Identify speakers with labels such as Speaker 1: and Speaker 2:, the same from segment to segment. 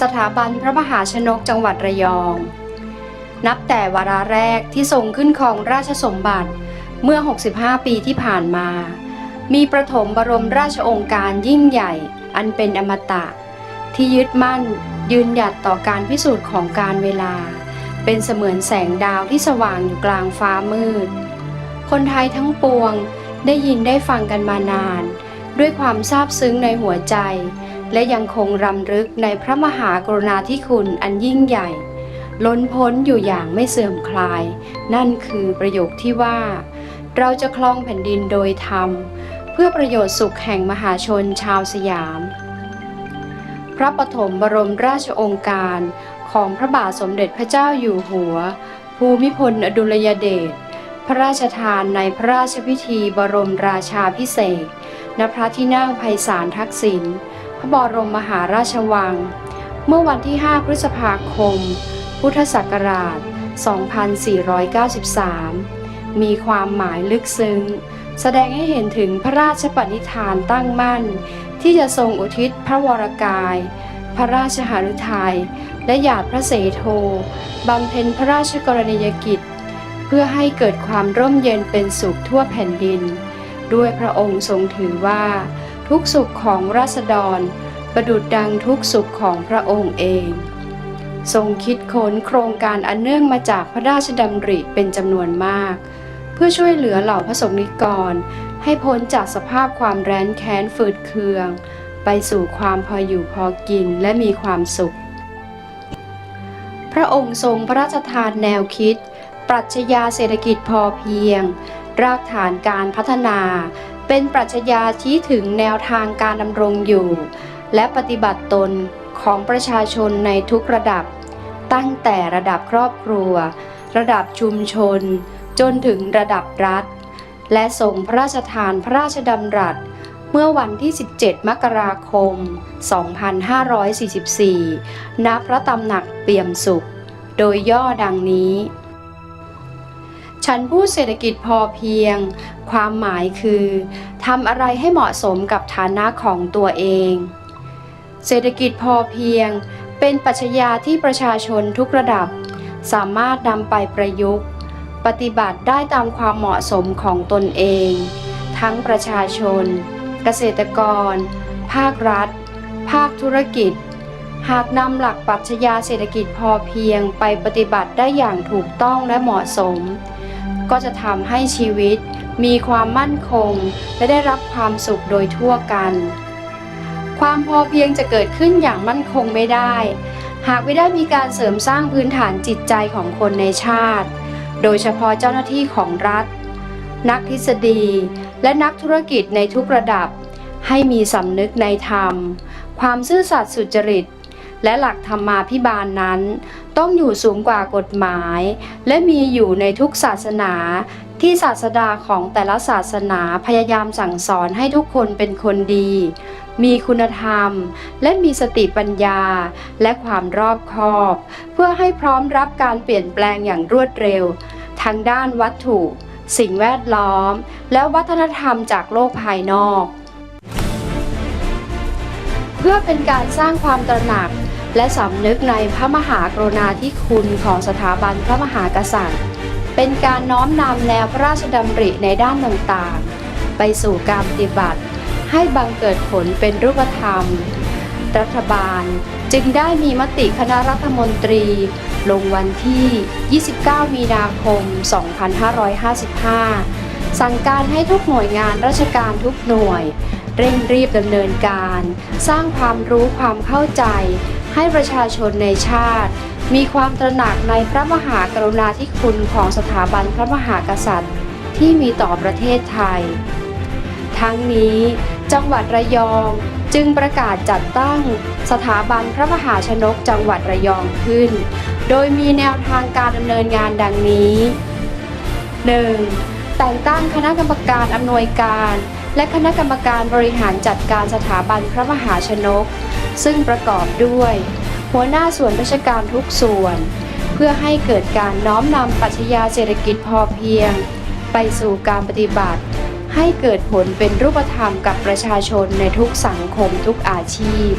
Speaker 1: สถาบันพระมหาชนกจังหวัดระยอง นับแต่วาระแรกที่ทรงขึ้นครองราชสมบัติเมื่อ 65 ปีที่ผ่านมา มีประถมบรมราชองค์การยิ่งใหญ่อันเป็นอมตะ ที่ยึดมั่นยืนหยัดต่อการพิสูจน์ของการเวลา เป็นเสมือนแสงดาวที่สว่างอยู่กลางฟ้ามืด คนไทยทั้งปวงได้ยินได้ฟังกันมานาน ด้วยความซาบซึ้งในหัวใจ และยังคงรำลึกในพระมหากรุณาธิคุณอันยิ่งใหญ่ ล้นพ้นอยู่อย่างไม่เสื่อมคลาย นั่นคือประโยคที่ว่า เราจะคลองแผ่นดินโดยธรรม เพื่อประโยชน์สุขแห่งมหาชนชาวสยาม พระปฐมบรมราชองค์การของพระบาทสมเด็จพระเจ้าอยู่หัว ภูมิพลอดุลยเดชพระราชทานในพระราชพิธีบรมราชาพิเศษณพระที่นั่งไพศาลทักษิณ ระบรมมหาราชวัง เมื่อวันที่ 5 พฤษภาคม พุทธศักราช 2493 มีความหมายลึกซึ้ง แสดงให้เห็นถึงพระราชปณิธานตั้งมั่น ที่จะทรงอุทิศพระวรกาย พระราชหฤทัย และหยาดพระเสโทบำเพ็ญพระราชกรณียกิจ เพื่อให้เกิดความร่มเย็นเป็นสุขทั่วแผ่นดิน ด้วยพระองค์ทรงถือว่า ทุกสุขของราษฎร ประดุดดังทุกสุขของพระองค์เอง ทรงคิดค้นโครงการอันเนื่องมาจากพระราชดำริเป็นจำนวนมาก เพื่อช่วยเหลือเหล่าพระสงฆ์นิกร ให้พ้นจากสภาพความแร้นแค้นฝืดเคือง ไปสู่ความพออยู่พอกินและมีความสุข พระองค์ทรงพระราชทานแนวคิด ปรัชญาเศรษฐกิจพอเพียง รากฐานการพัฒนา เป็นปรัชญาชี้ถึงแนวทางการดำรงอยู่ และปฏิบัติตนของประชาชนในทุกระดับ ตั้งแต่ระดับครอบครัว ระดับชุมชน จนถึงระดับรัฐ และทรงพระราชทานพระราชดำรัส เมื่อวันที่ 17 มกราคม 2544 ณ พระตำหนักเปี่ยมสุข โดยย่อดังนี้ ฉันพูดเศรษฐกิจพอเพียง ความหมายคือทำอะไรให้เหมาะสมกับฐานะของตัวเอง เศรษฐกิจพอเพียง เป็นปรัชญาที่ประชาชนทุกระดับ สามารถนำไปประยุกต์ ปฏิบัติได้ตามความเหมาะสมของตนเอง ทั้งประชาชน เกษตรกร ภาครัฐ ภาคธุรกิจ หากนำหลักปรัชญาเศรษฐกิจพอเพียงไปปฏิบัติได้อย่างถูกต้องและเหมาะสม ก็จะทำให้ชีวิตมีความมั่นคง และได้รับความสุขโดยทั่วกัน ความพอเพียงจะเกิดขึ้นอย่างมั่นคงไม่ได้ หากไม่ได้มีการเสริมสร้างพื้นฐานจิตใจของคนในชาติ โดยเฉพาะเจ้าหน้าที่ของรัฐ นักทฤษฎี และนักธุรกิจในทุกระดับ ให้มีสำนึกในธรรม ความซื่อสัตย์สุจริตและหลักธรรมาภิบาลนั้น ต้องอยู่สูงกว่ากฎหมาย และมีอยู่ในทุกศาสนา ที่ศาสดาของแต่ละศาสนาพยายามสั่งสอนให้ทุกคนเป็นคนดี มีคุณธรรม และมีสติปัญญา และความรอบคอบ เพื่อให้พร้อมรับการเปลี่ยนแปลงอย่างรวดเร็ว ทั้งด้านวัตถุ สิ่งแวดล้อม และวัฒนธรรมจากโลกภายนอก เพื่อเป็นการสร้างความตระหนัก และสำนึกในพระมหากรุณาธิคุณของสถาบันพระมหากษัตริย์ เป็นการน้อมนำแนวพระราชดำริในด้านต่างๆ ไปสู่การปฏิบัติ ให้บังเกิดผลเป็นรูปธรรม รัฐบาลจึงได้มีมติคณะรัฐมนตรี ลงวันที่ 29 มีนาคม 2555 สั่งการให้ทุกหน่วยงานราชการทุกหน่วย เร่งรีบดำเนินการ สร้างความรู้ความเข้าใจ ให้ประชาชนในชาติ มีความตระหนักในพระมหากรุณาธิคุณของสถาบันพระมหากษัตริย์ ที่มีต่อประเทศไทย ทั้งนี้จังหวัดระยองจึงประกาศจัดตั้งสถาบันพระมหาชนกจังหวัดระยองขึ้น โดยมีแนวทางการดำเนินงานดังนี้ 1. แต่งตั้งคณะกรรมการอำนวยการ และคณะกรรมการบริหารจัดการสถาบันพระมหาชนก ซึ่งประกอบด้วย หัวหน้าส่วนราชการทุกส่วน เพื่อให้เกิดการน้อมนำปัชญาเศรษฐกิจพอเพียง ไปสู่การปฏิบัติ ให้เกิดผลเป็นรูปธรรมกับประชาชนในทุกสังคมทุกอาชีพ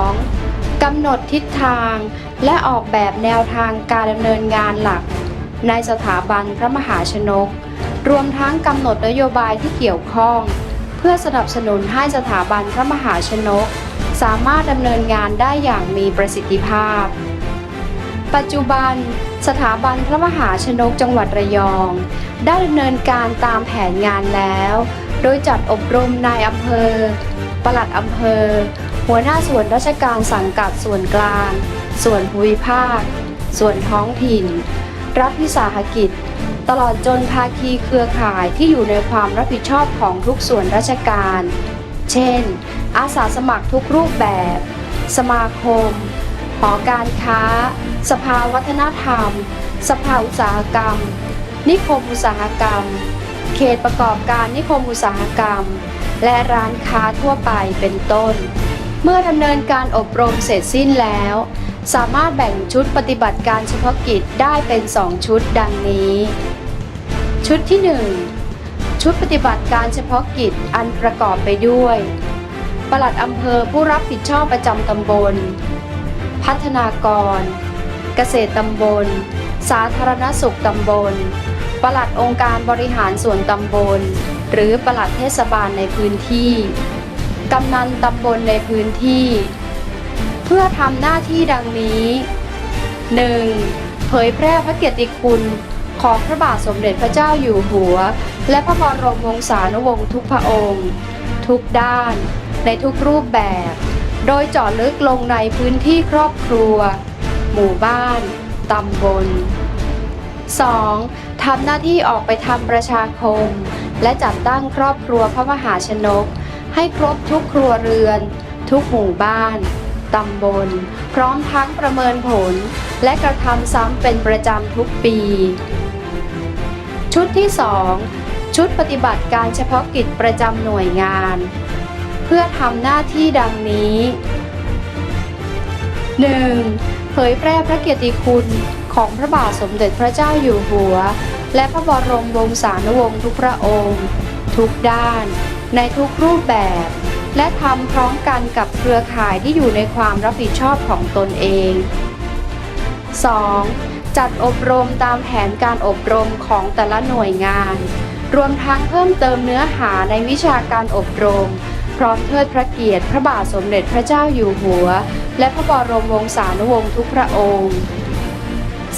Speaker 1: 2. กำหนดทิศทางและออกแบบแนวทางการดำเนินงานหลัก ในสถาบันพระมหาชนก รวมทั้งกำหนดนโยบายที่เกี่ยวข้อง เพื่อสนับสนุนให้สถาบันพระมหาชนก สามารถดำเนินงานได้อย่างมีประสิทธิภาพ ปัจจุบัน สถาบันพระมหาชนกจังหวัดระยอง ได้ดำเนินการตามแผนงานแล้ว โดยจัดอบรมนายอำเภอ ปลัดอำเภอ หัวหน้าส่วนราชการสังกัดส่วนกลาง ส่วนภูมิภาค ส่วนท้องถิ่น รัฐวิสาหกิจ ตลอดจนภาคีเครือข่ายที่อยู่ในความรับผิดชอบของทุกส่วนราชการ เช่น อาสาสมัครทุกรูปแบบ สมาคม หอการค้า สภาวัฒนธรรม สภาอุตสาหกรรม นิคมอุตสาหกรรม เขตประกอบการนิคมอุตสาหกรรม และร้านค้าทั่วไปเป็นต้น เมื่อดำเนินการอบรมเสร็จสิ้นแล้วสามารถแบ่งชุดปฏิบัติการเฉพาะกิจได้เป็น 2 ชุดดังนี้ ชุดที่ 1 ชุดปฏิบัติการเฉพาะกิจอันประกอบไปด้วย ปลัดอำเภอผู้รับผิดชอบประจำตำบล พัฒนากร เกษตรตำบล สาธารณสุขตำบล ปลัดองค์การบริหารส่วนตำบล หรือปลัดเทศบาลในพื้นที่ กำนันตำบลในพื้นที่ เพื่อทำหน้าที่ดังนี้ 1. เผยแพร่พระเกียรติคุณ ของพระบาทสมเด็จพระเจ้าอยู่หัว และพระบรมวงศานุวงศ์ทุกพระองค์ ทุกด้าน ในทุกรูปแบบ โดยเจาะลึกลงในพื้นที่ครอบครัว หมู่บ้าน ตำบล 2. ทำหน้าที่ออกไปทำประชาคม และจัดตั้งครอบครัวพระมหาชนก ให้ครบทุกครัวเรือน ทุกหมู่บ้าน ตำบล พร้อมทั้งประเมินผล และกระทำซ้ำเป็นประจำทุกปี ชุดที่ 2 ชุดปฏิบัติการเฉพาะกิจประจำหน่วยงาน เพื่อทำหน้าที่ดังนี้ 1. เผยแพร่พระเกียรติคุณของพระบาทสมเด็จพระเจ้าอยู่หัว และพระบรมวงศานุวงศ์ทุกพระองค์ ทุกด้าน ในทุกรูปแบบ และทำพร้อมกันกับเครือข่ายที่อยู่ในความรับผิดชอบของตนเอง 2. จัดอบรมตามแผนการอบรมของแต่ละหน่วยงาน รวมทั้งเพิ่มเติมเนื้อหาในวิชาการอบรม พร้อมเทิดพระเกียรติพระบาทสมเด็จพระเจ้าอยู่หัว และพระบรมวงศานุวงศ์ทุกพระองค์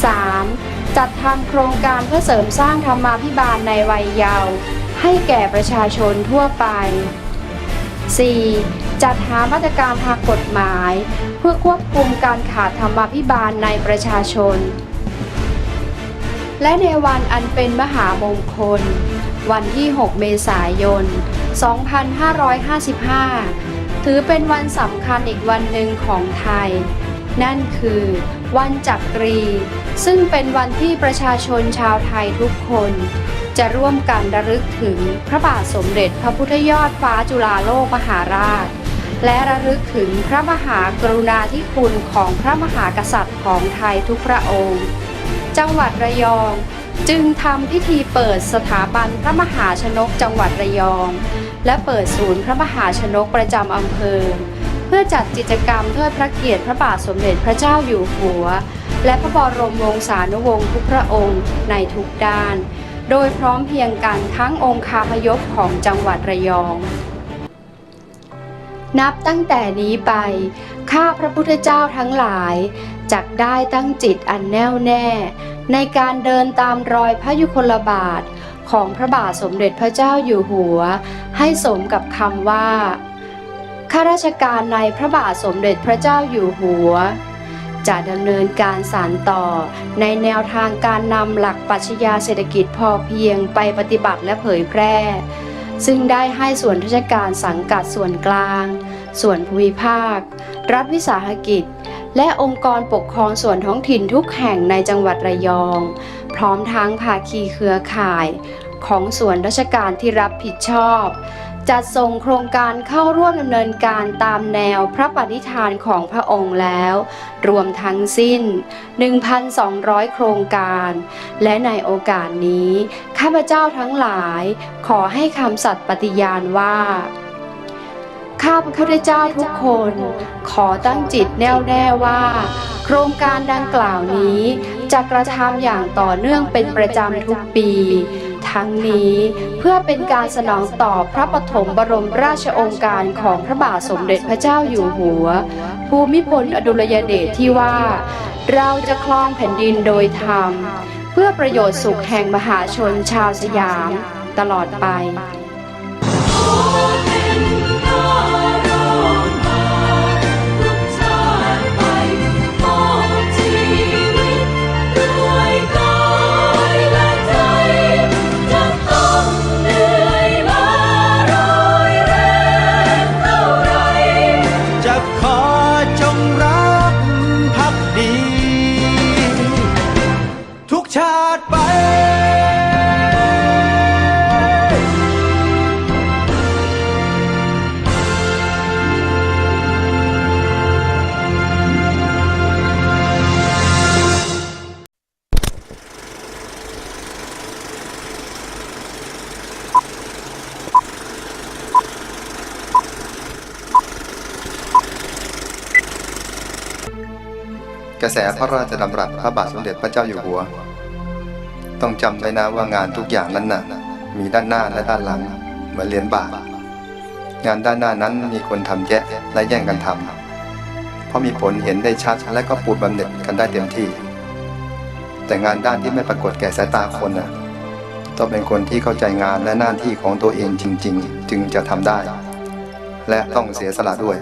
Speaker 1: 3. จัดทำโครงการเพื่อเสริมสร้างธรรมาภิบาลในวัยเยาว์ให้แก่ประชาชนทั่วไป 4. จัดหามาตรการทางกฎหมาย เพื่อควบคุมการขาดธรรมาภิบาลในประชาชน และในวันอันเป็นมหามงคล วันที่ 6 เมษายน 2555 ถือเป็นวันสำคัญอีกวันหนึ่งของไทย นั่นคือวันจักรี ซึ่งเป็นวันที่ประชาชนชาวไทยทุกคน จะร่วมกันระลึกถึงพระบาทสมเด็จพระพุทธยอดฟ้าจุฬาโลกมหาราช และระลึกถึงพระมหากรุณาธิคุณของพระมหากษัตริย์ของไทยทุกพระองค์ จังหวัดระยองจึงทำพิธีเปิดสถาบันพระมหาชนกจังหวัดระยอง และเปิดศูนย์พระมหาชนกประจำอำเภอ เพื่อจัดกิจกรรมเทิดพระเกียรติพระบาทสมเด็จพระเจ้าอยู่หัว และพระบรมวงศานุวงศ์ทุกพระองค์ในทุกด้าน โดยพร้อมเพียงกันทั้งองค์คาพยพของจังหวัดระยอง นับตั้งแต่นี้ไป ข้าพระพุทธเจ้าทั้งหลายจักได้ตั้งจิตอันแน่วแน่ ในการเดินตามรอยพระยุคลบาทของพระบาทสมเด็จพระเจ้าอยู่หัว ให้สมกับคำว่าข้าราชการในพระบาทสมเด็จพระเจ้าอยู่หัว จะดำเนินการสานต่อ ในแนวทางการนำหลักปรัชญาเศรษฐกิจพอเพียงไปปฏิบัติและเผยแพร่ ซึ่งได้ให้ส่วนราชการสังกัดส่วนกลาง ส่วนภูมิภาค รัฐวิสาหกิจ และองค์กรปกครองส่วนท้องถิ่นทุกแห่งในจังหวัดระยอง พร้อมทั้งภาคีเครือข่าย ของส่วนราชการที่รับผิดชอบ จัดส่งโครงการเข้าร่วมดำเนินการตามแนวพระปฏิฐานของพระองค์แล้ว รวมทั้งสิ้น 1,200 โครงการ และในโอกาสนี้ ข้าพเจ้าทั้งหลายขอให้คำสัตย์ปฏิญาณว่าข้าพระพุทธเจ้าทุกคน ขอตั้งจิตแน่วแน่ว่า โครงการดังกล่าวนี้ จะกระทำอย่างต่อเนื่องเป็นประจำทุกปี ทั้งนี้ เพื่อเป็นการสนองตอบพระปฐมบรมราชองค์การของพระบาทสมเด็จพระเจ้าอยู่หัว ภูมิพลอดุลยเดชที่ว่า เราจะคลองแผ่นดินโดยธรรม เพื่อประโยชน์สุขแห่งมหาชนชาวสยาม ตลอดไป
Speaker 2: ก
Speaker 3: ระแสพระราชดำรัสพระบาทสมเด็จพระเจ้าอยู่หัว ต้องจำไว้นะว่างานทุกอย่างนั้นน่ะ มีด้านหน้าและด้านหลังเหมือนเหรียญบาทงานด้านหน้านั้นมีคนทำแยะและแย่งกันทำเพราะมีผลเห็นได้ชัดและก็ปูดบำเหน็จกันได้เต็มที่ แต่งานด้านที่ไม่ปรากฏแก่สายตาคนน่ะต้องเป็นคนที่เข้าใจงานและหน้าที่ของตัวเองจริง ๆ จึงจะทำได้ และต้องเสียสละด้วย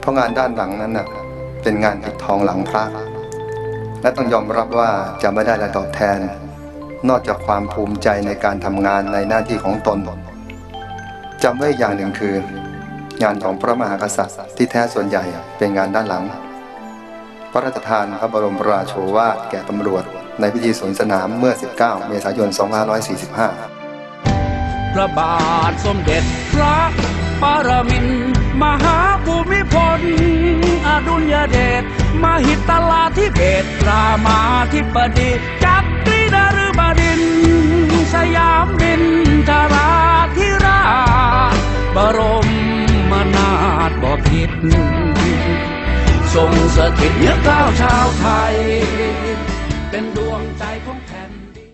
Speaker 3: เพราะงานด้านหลังนั้นน่ะ เป็นงานปิดทองหลังพระ และต้องยอมรับว่าจะไม่ได้อะไรตอบแทน นอกจากความภูมิใจในการทำงานในหน้าที่ของตนจำไว้อย่างหนึ่งคือ งานของพระมหากษัตริย์ที่แท้ส่วนใหญ่เป็นงานด้านหลัง พระราชทานพระบรมราโชวาทแก่ตำรวจในพิธีสวนสนามเมื่อ 19 เมษายน 2545
Speaker 4: พระบาทสมเด็จพระปรมินทร มหาภูมิพล อดุลยเดชมหิตลาธิเบศรามาธิบดีจักรีดารุบดิน สยามดินทราธิราชบรมนาถบพิตรทรงสถิตเนือก้าวชาวไทย เป็นดวงใจของแผ่นดิน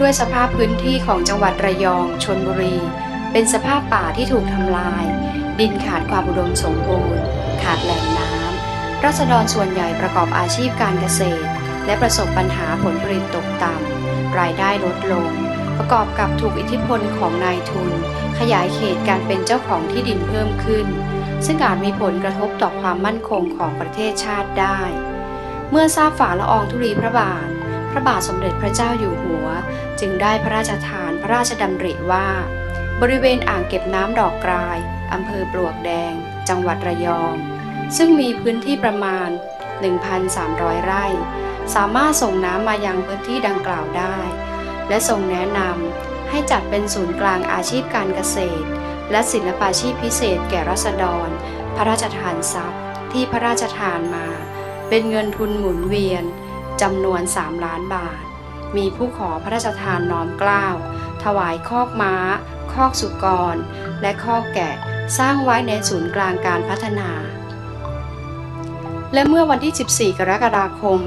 Speaker 1: ด้วยสภาพพื้นที่ของจังหวัดระยองชนบุรี เป็นสภาพป่าที่ถูกทำลาย ดินขาดความอุดมสมบูรณ์ ขาดแหล่งน้ำรัษฎรส่วนใหญ่ประกอบอาชีพการเกษตร และประสบปัญหาผลผลิตตกต่ำรายได้ลดลง ประกอบกับถูกอิทธิพลของนายทุน ขยายเขตการเป็นเจ้าของที่ดินเพิ่มขึ้น ซึ่งอาจมีผลกระทบต่อความมั่นคงของประเทศชาติได้ เมื่อทราบฝ่าละอองธุลีพระบาทพระบาทสมเด็จพระเจ้าอยู่หัว จึงได้พระราชทานพระราชดำริว่า บริเวณอ่างเก็บน้ำดอกกรายอำเภอปลวกแดง จังหวัดระยอง ซึ่งมีพื้นที่ประมาณ 1,300 ไร่ สามารถส่งน้ำมายังพื้นที่ดังกล่าวได้ และทรงแนะนำให้จัดเป็นศูนย์กลางอาชีพการเกษตร และศิลปาชีพพิเศษแก่รัษฎร พระราชทานทรัพย์ ที่พระราชทานมา เป็นเงินทุนหมุนเวียนจำนวน 3 ล้านบาท มีผู้ขอพระราชทานน้อมเกล้าถวายคอกม้า คอกสุกร และคอกแกะสร้างไว้ในศูนย์กลางการพัฒนา และเมื่อวันที่ 14 กรกฎาคม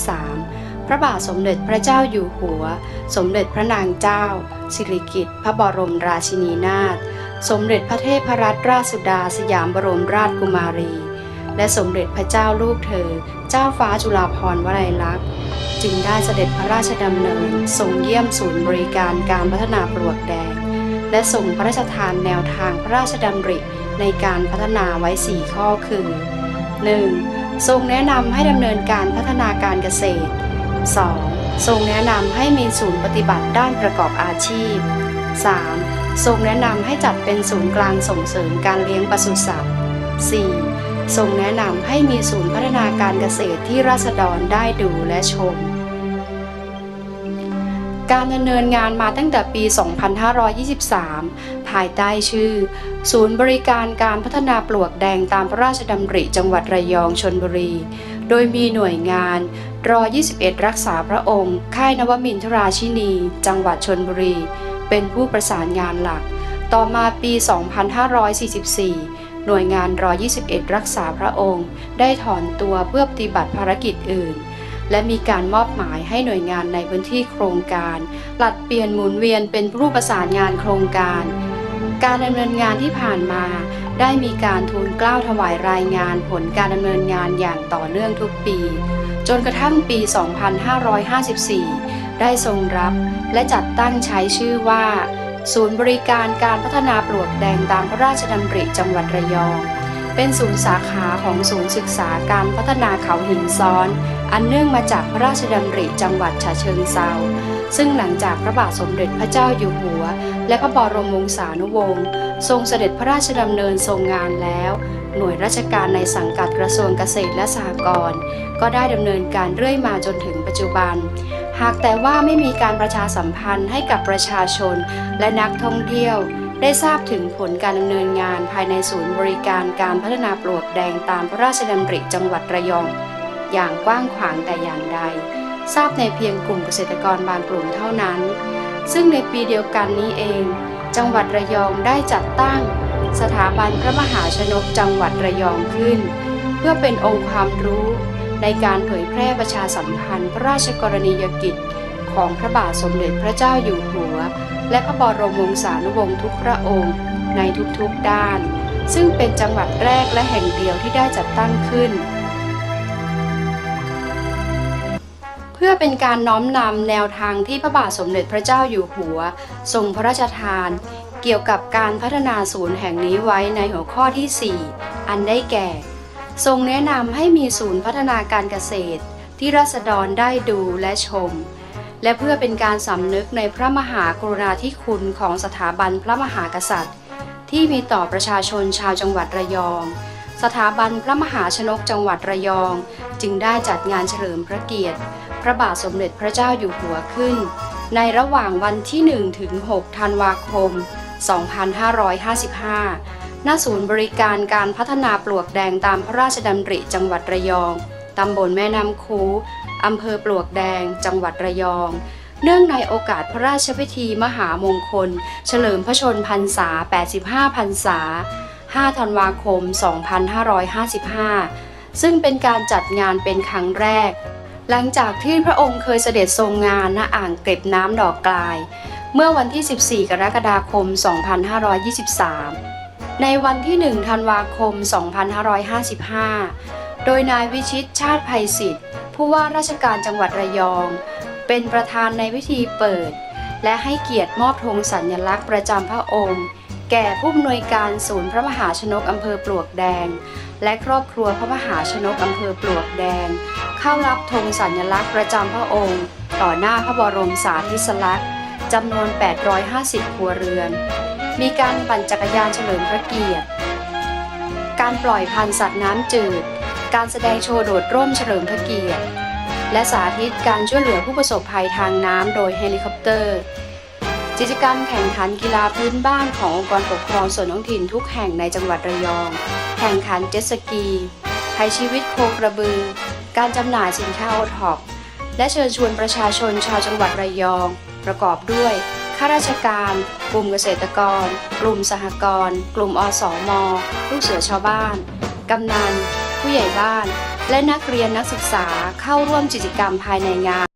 Speaker 1: 2523 พระบาทสมเด็จพระเจ้าอยู่หัว สมเด็จพระนางเจ้า สิริกิติ์พระบรมราชินีนาถ สมเด็จพระเทพรัตนราชสุดาสยามบรมราชกุมารี และสมเด็จพระเจ้าลูกเธอ เจ้าฟ้าจุฬาภรณ์วลัยลักษณ์ จึงได้เสด็จพระราชดำเนินทรงเยี่ยมศูนย์บริการการพัฒนาปลวกแดง และส่งพระราชทานแนวทางพระราชดำริในการพัฒนาไว้ 4 ข้อคือ 1. ทรงแนะนำให้ดำเนินการพัฒนาการเกษตร 2. ทรงแนะนำให้มีศูนย์ปฏิบัติด้านประกอบอาชีพ 3. ทรงแนะนำให้จัดเป็นศูนย์กลางส่งเสริมการเลี้ยงปศุสัตว์ 4. ทรงแนะนำให้มีศูนย์พัฒนาการเกษตรที่ราษฎรได้ดูและชม การดำเนินงานมาตั้งแต่ปี 2523 ภายใต้ชื่อ ศูนย์บริการการพัฒนาปลวกแดงตามพระราชดำริจังหวัดระยองชนบุรี โดยมีหน่วยงานรอ21 รักษาพระองค์ ค่ายนวมินทราชินี จังหวัดชนบุรี เป็นผู้ประสานงานหลัก ต่อมาปี 2544 หน่วยงานรอ21 รักษาพระองค์ ได้ถอนตัวเพื่อปฏิบัติภารกิจอื่น และมีการมอบหมายให้หน่วยงานในพื้นที่โครงการผลัดเปลี่ยนหมุนเวียนเป็นผู้ประสานงานโครงการ การดำเนินงานที่ผ่านมา ได้มีการทูลเกล้าถวายรายงานผลการดำเนินงานอย่างต่อเนื่องทุกปี จนกระทั่งปี 2554 ได้ทรงรับและจัดตั้งใช้ชื่อว่า ศูนย์บริการการพัฒนาปลวกแดงตามพระราชดำริจังหวัดระยอง เป็นศูนย์สาขาของศูนย์ศึกษาการพัฒนาเขาหินซ้อน อันเนื่องมาจากพระราชดำริจังหวัดฉะเชิงเซาซึ่งหลังจากพระบาทสมเด็จพระเจ้าอยู่หัว และพระบรมวงศานุวงศ์ทรงเสด็จพระราชดำเนินทรงงานแล้ว หน่วยราชการในสังกัดกระทรวงเกษตรและสหกรณ์ก็ได้ดำเนินการเรื่อยมาจนถึงปัจจุบัน หากแต่ว่าไม่มีการประชาสัมพันธ์ให้กับประชาชนและนักท่องเที่ยว ได้ทราบถึงผลการดำเนินงานภายในศูนย์บริการการพัฒนาปลวกแดงตามพระราชดำริจังหวัดระยอง อย่างกว้างขวางแต่อย่างใด ทราบในเพียงกลุ่มเกษตรกรบางกลุ่มเท่านั้น ซึ่งในปีเดียวกันนี้เอง จังหวัดระยองได้จัดตั้ง สถาบันพระมหาชนกจังหวัดระยองขึ้น เพื่อเป็นองค์ความรู้ในการเผยแพร่ประชาสัมพันธ์พระราชกรณียกิจ ของพระบาทสมเด็จพระเจ้าอยู่หัว และพระบรมวงศานุวงศ์ทุกพระองค์ในทุกๆด้าน ซึ่งเป็นจังหวัดแรกและแห่งเดียวที่ได้จัดตั้งขึ้น เพื่อเป็นการน้อมนำแนวทางที่พระบาทสมเด็จพระเจ้าอยู่หัว ทรงพระราชทาน เกี่ยวกับการพัฒนาศูนย์แห่งนี้ไว้ในหัวข้อที่ 4 อันได้แก่ ทรงแนะนำให้มีศูนย์พัฒนาการเกษตรที่รัษฎรได้ดูและชม และเพื่อเป็นการสำนึกในพระมหากรุณาธิคุณของสถาบันพระมหากษัตริย์ ที่มีต่อประชาชนชาวจังหวัดระยอง สถาบันพระมหาชนกจังหวัดระยอง จึงได้จัดงานเฉลิมพระเกียรติ พระบาทสมเด็จพระเจ้าอยู่หัวขึ้น ในระหว่างวันที่ 1 ถึง 6 ธันวาคม 2555 ณ ศูนย์บริการการพัฒนาปลวกแดงตามพระราชดำริจังหวัดระยอง ตำบลแม่น้ำคู อำเภอปลวกแดง จังหวัดระยอง เนื่องในโอกาสพระราชพิธีมหามงคล เฉลิมพระชนพรรษา 85 พรรษา 5 ธันวาคม 2555 ซึ่งเป็นการจัดงานเป็นครั้งแรก หลังจากที่พระองค์เคยเสด็จทรงงานณอ่างเก็บน้ำดอกกลาย เมื่อวันที่ 14 กรกฎาคม 2523ในวันที่ 1 ธันวาคม 2555 โดยนายวิชิตชาติภัยศิษฐ์ ผู้ว่าราชการจังหวัดระยอง เป็นประธานในพิธีเปิด และให้เกียรติมอบธงสัญลักษณ์ประจำพระองค์ แก่ผู้อำนวยการศูนย์พระมหาชนกอำเภอปลวกแดง และครอบครัวพระมหาชนกอำเภอปลวกแดง เข้ารับธงสัญลักษณ์ประจำพระองค์ ต่อหน้าพระบรมสาธิสลักษณ์จำนวน 850 ครัวเรือน มีการปั่นจักรยานเฉลิมพระเกียรติ การปล่อยพันธุ์สัตว์น้ำจืด การแสดงโชว์โดดร่มเฉลิมพระเกียรติ และสาธิตการช่วยเหลือผู้ประสบภัยทางน้ำโดยเฮลิคอปเตอร์ กิจกรรมแข่งขันกีฬาพื้นบ้านขององค์กรปกครองส่วนท้องถิ่นทุกแห่งในจังหวัดระยอง แข่งขันเจ็ตสกีไทยชีวิตโคกระบือ การจำหน่ายสินค้าโอท็อปและเชิญชวนประชาชนชาวจังหวัดระยอง ประกอบด้วย ข้าราชการ กลุ่มเกษตรกร กลุ่มสหกรณ์ กลุ่มอสอมลูกเสือชาวบ้าน กำนัน ผู้ใหญ่บ้าน และนักเรียนนักศึกษาเข้าร่วมกิจกรรมภายในงาน